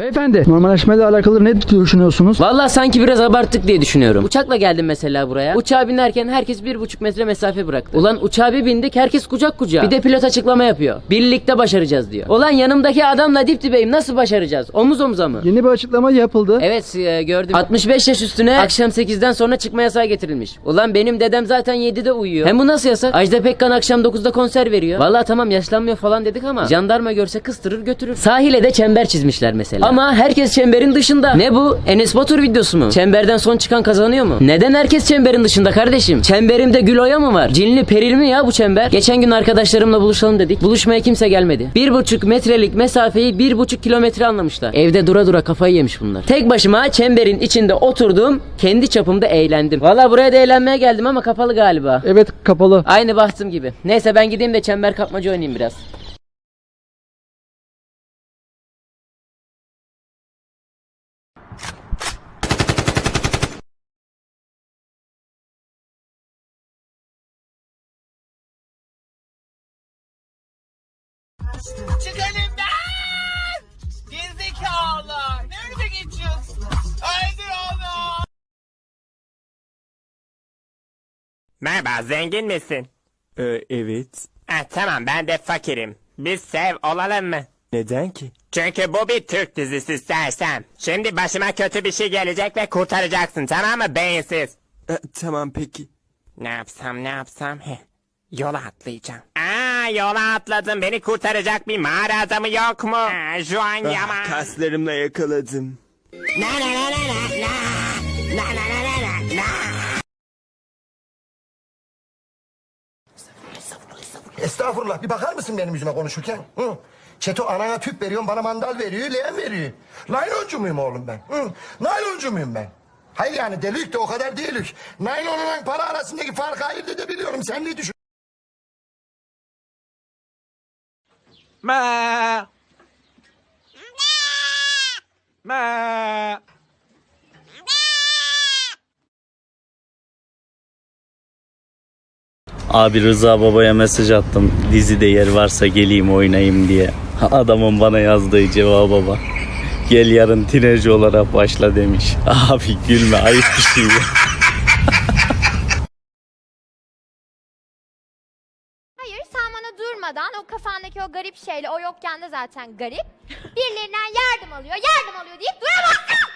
Beyefendi normalleşmeyle alakalı ne düşünüyorsunuz? Vallahi sanki biraz abarttık diye düşünüyorum. Uçakla geldim mesela buraya. Uçağa binerken herkes bir buçuk metre mesafe bıraktı. Ulan uçağa bir bindik herkes kucak kucağa. Bir de pilot açıklama yapıyor. Birlikte başaracağız diyor. Ulan yanımdaki adamla dip dibeyim nasıl başaracağız? Omuz omuza mı? Yeni bir açıklama yapıldı. Evet e, gördüm. 65 yaş üstüne akşam 8'den sonra çıkma yasağı getirilmiş. Ulan benim dedem zaten 7'de uyuyor. Hem bu nasıl yasak? Ajda Pekkan akşam 9'da konser veriyor. Vallahi tamam yaşlanmıyor falan dedik ama jandarma görse kıstırır götürür. Sahile de çember çizmişler mesela. Ama herkes çemberin dışında. Ne bu? Enes Batur videosu mu? Çemberden son çıkan kazanıyor mu? Neden herkes çemberin dışında kardeşim? Çemberimde gül oya mı var? Cinli peril mi ya bu çember? Geçen gün arkadaşlarımla buluşalım dedik. Buluşmaya kimse gelmedi. Bir buçuk metrelik mesafeyi bir buçuk kilometre anlamışlar. Evde dura dura kafayı yemiş bunlar. Tek başıma çemberin içinde oturdum. Kendi çapımda eğlendim. Valla buraya da eğlenmeye geldim ama kapalı galiba. Evet kapalı. Aynı bahtım gibi. Neyse ben gideyim de çember kapmaca oynayayım biraz. Çık elimden! Gerizekalı! Ne önüme geçiyorsun? Haydi oğlum! Merhaba, zengin misin? Ee, evet. Ha, tamam, ben de fakirim. Biz sev olalım mı? Neden ki? Çünkü bu bir Türk dizisi istersen. Şimdi başıma kötü bir şey gelecek ve kurtaracaksın, tamam mı beyinsiz? Ee, tamam peki. Ne yapsam ne yapsam? Heh. Yola atlayacağım. Aa yola atladım. Beni kurtaracak bir mağara adamı yok mu? Aa, şu an Ah, yaman. kaslarımla yakaladım. Na na na na na na. Na na na na na na. Estağfurullah bir bakar mısın benim yüzüme konuşurken? Hı? Çeto anana tüp veriyorum bana mandal veriyor leğen veriyor. Nayloncu muyum oğlum ben? Hı? Nayloncu muyum ben? Hayır yani delik de o kadar değilik. Naylonla para arasındaki farkı ayırt edebiliyorum. Sen ne düşün? Ma. Ma. Abi Rıza babaya mesaj attım. Dizide yer varsa geleyim oynayayım diye. Adamın bana yazdığı cevaba bak. Gel yarın tinerci olarak başla demiş. Abi gülme ayıp bir şey ya. Hayır sen bana durmadan o kafandaki o garip şeyle o yokken de zaten garip. Birilerinden yardım alıyor yardım alıyor deyip duramazsın.